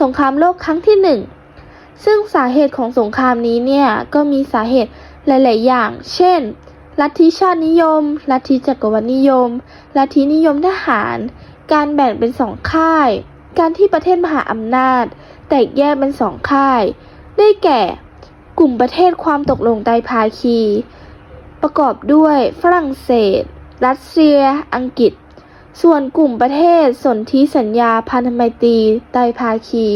สงครามโลกครั้งที่หนึ่งซึ่งสาเหตุของสงครามนี้เนี่ยก็มีสาเหตุหลาย ๆ อย่าง เช่น ลัทธิชาตินิยม ลัทธิจักรวรรดินิยม ลัทธินิยมทหาร การแบ่งเป็นสองค่าย การที่ประเทศมหาอำนาจ แตกแยกเป็นสองค่าย ได้แก่ กลุ่มประเทศความตกลงไตภาคี ประกอบด้วยฝรั่งเศส รัสเซีย อังกฤษ ส่วนกลุ่มประเทศสนธิสัญญาพันธไมตรีไตรภาคี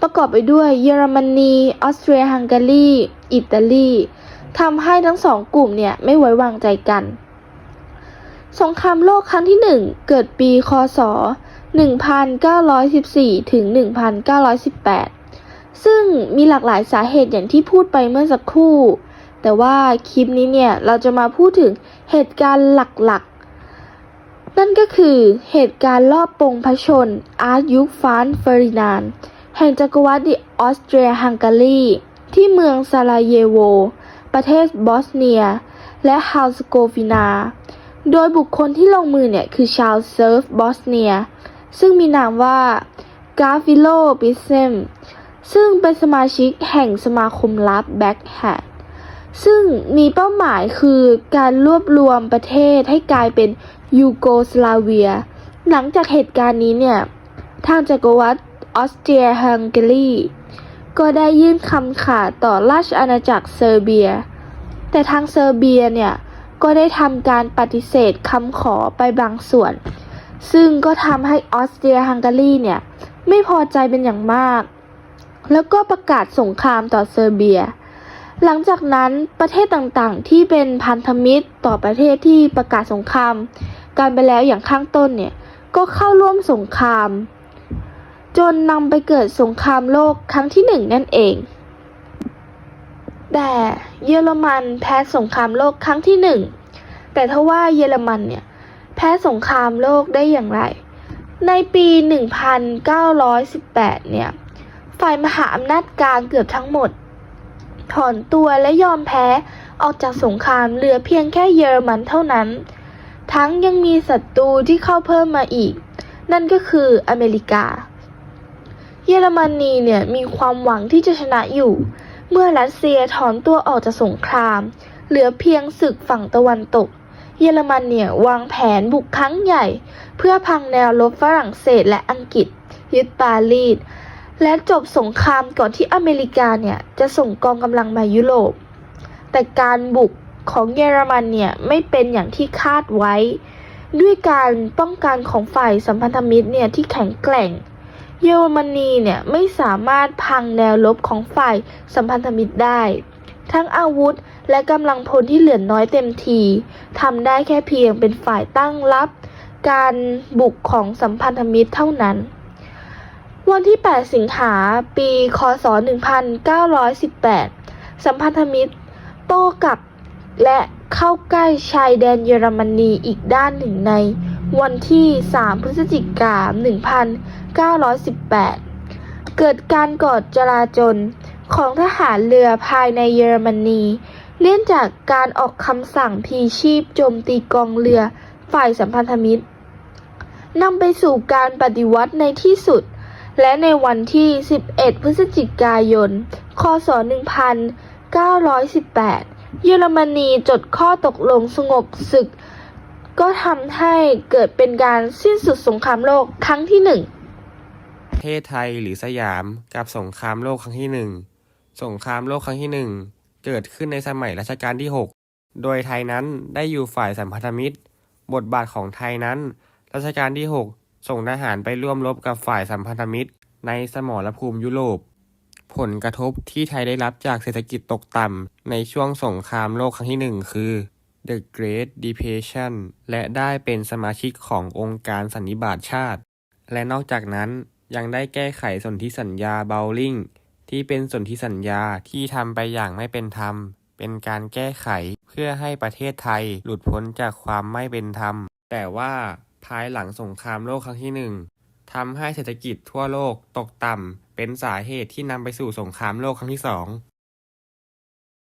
ประกอบไปด้วยเยอรมนี ออสเตรียฮังการี อิตาลีทำให้ทั้งสองกลุ่มเนี่ยไม่ไว้วางใจกัน สงครามโลกครั้งที่หนึ่งเกิดปีคศ 1914 ถึง 1918 ซึ่งมีหลากหลายสาเหตุอย่างที่พูดไปเมื่อสักครู่ แต่ว่าคลิปนี้เนี่ยเราจะมาพูดถึงเหตุการณ์หลัก นั่นก็คือเหตุการณ์รอบปงพชน อาร์ตยุคฟานเฟอรินานแห่งจักรวรรดิออสเตรียฮังการี ที่เมืองซาราเยโว ประเทศบอสเนีย และฮาวสโกฟินา โดยบุคคลที่ลงมือเนี่ยคือชาวเซิร์ฟบอสเนีย ซึ่งมีนามว่ากาฟิโลปิเซมซึ่งเป็นสมาชิกแห่งสมาคมลับแบ็กแฮดซึ่งมีเป้าหมายคือการรวบรวมประเทศให้กลายเป็น ยูโกสลาเวีย หลังจากเหตุการณ์นี้เนี่ย ทางจักรวรรดิออสเตรียฮังการีก็ได้ยื่นคำขาดต่อราชอาณาจักรเซอร์เบีย แต่ทางเซอร์เบียเนี่ย ก็ได้ทำการปฏิเสธคำขอไปบางส่วน ซึ่งก็ทำให้ออสเตรียฮังการีเนี่ย ไม่พอใจเป็นอย่างมาก แล้วก็ประกาศสงครามต่อเซอร์เบีย หลังจากนั้นประเทศต่างๆที่เป็นพันธมิตรต่อประเทศที่ประกาศสงคราม การไปแล้วอย่างข้างต้นเนี่ยก็เข้าร่วมสงคราม จนนำไปเกิดสงครามโลกครั้งที่หนึ่งนั่นเอง แต่เยอรมันแพ้สงครามโลกครั้งที่หนึ่งแต่ทว่าเยอรมันเนี่ยแพ้สงครามโลกได้อย่างไร ในปี 1918 เนี่ยฝ่ายมหาอำนาจกลางเกือบทั้งหมด ถอนตัวและยอมแพ้ออกจากสงครามเหลือเพียงแค่เยอรมันเท่านั้น ทั้งยังมีศัตรูที่เข้าเพิ่มมาอีก นั่นก็คืออเมริกา เยอรมนีเนี่ยมีความหวังที่จะชนะอยู่ เมื่อรัสเซียถอนตัวออกจากสงคราม เหลือเพียงศึกฝั่งตะวันตก เยอรมันเนี่ยวางแผนบุกครั้งใหญ่ เพื่อพังแนวรบฝรั่งเศสและอังกฤษ ยึดปารีสและจบสงครามก่อนที่อเมริกาเนี่ยจะส่งกองกำลังมายุโรป แต่การบุก ของเยอรมันเนี่ยไม่เป็นอย่างที่คาดไว้ ด้วยการป้องกันของฝ่ายสัมพันธมิตรเนี่ยที่แข็งแกร่ง เยอรมนีเนี่ยไม่สามารถพังแนวรบของฝ่ายสัมพันธมิตรได้ ทั้งอาวุธและกำลังพลที่เหลือน้อยเต็มทีทำได้แค่เพียงเป็นฝ่ายตั้งรับ การบุกของสัมพันธมิตรเท่านั้นวันที่ 8 สิงหา ปี คศ 1918 สัมพันธมิตร โต้กลับ และเข้าใกล้ชายแดนเยอรมนีอีกด้านหนึ่งในวันที่ 3 พฤศจิกายน1918 เกิดการกอดจราจนของทหารเรือภายในเยอรมนีเนื่องจากการออกคำสั่งพีชีพโจมตีกองเรือฝ่ายสัมพันธมิตรนำไปสู่การปฏิวัติในที่สุด และในวันที่ 11 พฤศจิกายน คศ 1918 เยอรมนีจดข้อตกลงสงบศึก ก็ทำให้เกิดเป็นการสิ้นสุดสงครามโลกครั้งที่หนึ่งประเทศไทยหรือสยามกับสงครามโลกครั้งที่หนึ่งสงครามโลกครั้งที่หนึ่งเกิดขึ้นในสมัยรัชกาลที่ 6 โดยไทยนั้นได้อยู่ฝ่ายสัมพันธมิตร บทบาทของไทยนั้น รัชกาลที่ 6 ส่งทหารไปร่วมรบกับฝ่ายสัมพันธมิตร ในสมรภูมิยุโรป ผลกระทบที่ไทยได้รับจากเศรษฐกิจตกต่ำในช่วงสงครามโลกครั้งที่หนึ่งคือ The Great Depression และได้เป็นสมาชิกขององค์การสันนิบาตชาติ และนอกจากนั้นยังได้แก้ไขสนธิสัญญาเบลลิงที่เป็นสนธิสัญญาที่ทำไปอย่างไม่เป็นธรรม เป็นการแก้ไขเพื่อให้ประเทศไทยหลุดพ้นจากความไม่เป็นธรรม แต่ว่าภายหลังสงครามโลกครั้งที่หนึ่ง ทำให้เศรษฐกิจทั่วโลกตกต่ำ เป็นสาเหตุที่นำไปสู่สงครามโลกครั้งที่สอง